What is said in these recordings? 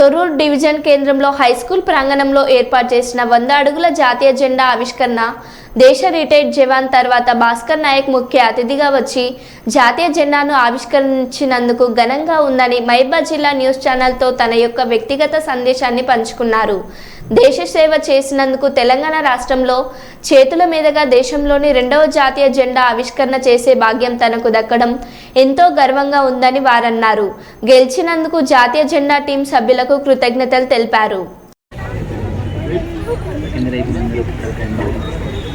Thorrur division కేంద్రంలో high school ప్రాంగణంలో ఏర్పాటు చేసిన వంద అడుగుల జాతీయ జెండా ఆవిష్కరణ దేశ రిటైర్డ్ జవాన్ తర్వాత భాస్కర్ నాయక్ ముఖ్య అతిథిగా వచ్చి జాతీయ జెండాను ఆవిష్కరించినందుకు ఘనంగా ఉందని మైబా జిల్లా న్యూస్ ఛానల్తో తన యొక్క వ్యక్తిగత సందేశాన్ని పంచుకున్నారు. దేశ సేవ చేసినందుకు తెలంగాణ రాష్ట్రంలో చేతుల మీదుగా దేశంలోని రెండవ జాతీయ జెండా ఆవిష్కరణ చేసే భాగ్యం తనకు దక్కడం ఎంతో గర్వంగా ఉందని వారన్నారు. గెలిచినందుకు జాతీయ జెండా టీం సభ్యులకు కృతజ్ఞతలు తెలిపారు.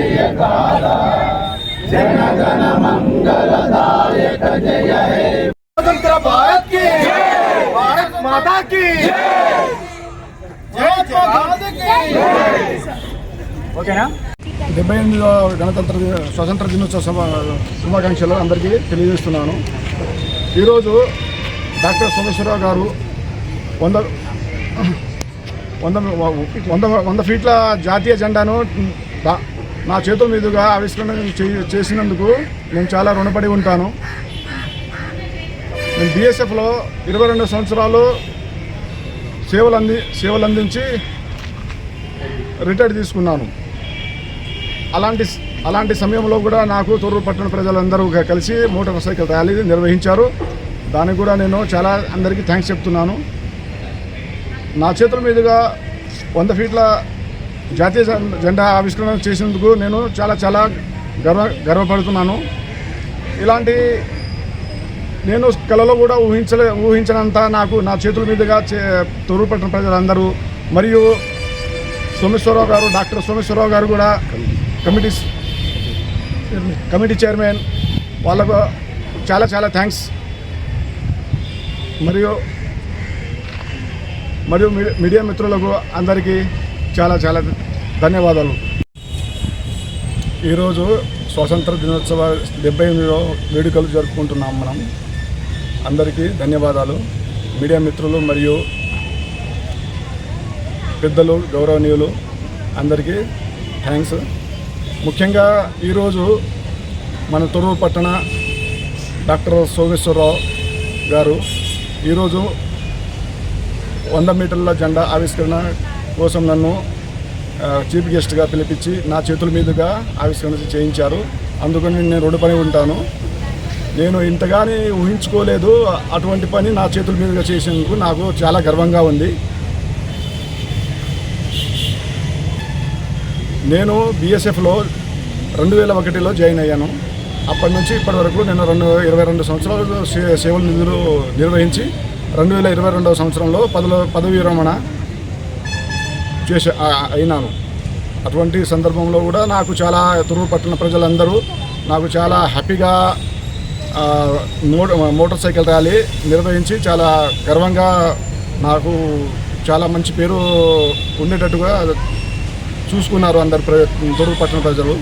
జయ కాళ జయ స్వతంత్ర భారత్ భారత్ మాతా ఓకేనా? డెబ్బై ఎనిమిదవ గణతంత్ర స్వతంత్ర దినోత్సవ శుభాకాంక్షలు అందరికీ తెలియజేస్తున్నాను. ఈరోజు డాక్టర్ సోమేశ్వరరావు గారు వంద వంద వంద వంద ఫీట్ల జాతీయ జెండాను నా చేతుల మీదుగా ఆవిష్కరణ చే- చేసినందుకు నేను చాలా రుణపడి ఉంటాను. నేను బీఎస్ఎఫ్లో ఇరవై రెండు సంవత్సరాలు సేవలు అంది సేవలు అందించి రిటైర్ తీసుకున్నాను. అలాంటి అలాంటి సమయంలో కూడా నాకు తూర్పు పట్టణ ప్రజలందరూ కలిసి మోటార్ సైకిల్ ర్యాలీ నిర్వహించారు. దానికి కూడా నేను చాలా అందరికీ థ్యాంక్స్ చెప్తున్నాను. నా చేతుల మీదుగా వంద ఫీట్ల జాతీయ జెండా ఆవిష్కరణ చేసినందుకు నేను చాలా చాలా గర్వ గర్వపడుతున్నాను. ఇలాంటి నేను కళలో కూడా ఊహించలే ఊహించినంత నాకు నా చేతుల మీదుగా చే ప్రజలందరూ మరియు సోమేశ్వరరావు గారు డాక్టర్ సోమేశ్వరరావు గారు కూడా కమిటీ కమిటీ చైర్మన్ వాళ్ళకు చాలా చాలా థ్యాంక్స్. మరియు మరియు మీడియా మిత్రులకు అందరికీ చాలా చాలా ధన్యవాదాలు. ఈరోజు స్వాతంత్ర దినోత్సవ డెబ్బై ఎనిమిదో వేడుకలు జరుపుకుంటున్నాం మనం. అందరికీ ధన్యవాదాలు. మీడియా మిత్రులు మరియు పెద్దలు గౌరవనీయులు అందరికీ థ్యాంక్స్. ముఖ్యంగా ఈరోజు మన తొరూరు పట్టణ డాక్టర్ సోమేశ్వరరావు గారు ఈరోజు వంద మీటర్ల జెండా ఆవిష్కరణ కోసం నన్ను చీఫ్ గెస్ట్గా పిలిపించి నా చేతుల మీదుగా ఆవిష్కరణ చేయించారు. అందుకని నేను రుణపడి ఉంటాను. నేను ఇంతగాని ఊహించుకోలేదు. అటువంటి పని నా చేతుల మీదుగా చేసినందుకు నాకు చాలా గర్వంగా ఉంది. నేను బీఎస్ఎఫ్లో రెండు వేల ఒకటిలో జాయిన్ అయ్యాను. అప్పటి నుంచి ఇప్పటి వరకు నేను రెండు ఇరవై రెండు సంవత్సరాలు సే- నిధులు నిర్వహించి రెండు వేల ఇరవై రెండవ సంవత్సరంలో పదలో పదవి విరమణ చేసే అయినాను. అటువంటి సందర్భంలో కూడా నాకు చాలా తురువు పట్టణ ప్రజలందరూ నాకు చాలా హ్యాపీగా మోటార్ సైకిల్ ర్యాలీ నిర్వహించి చాలా గర్వంగా నాకు చాలా మంచి పేరు ఉండేటట్టుగా చూసుకున్నారు అందరు ప్ర తొరుగు పట్టణ ప్రజలు.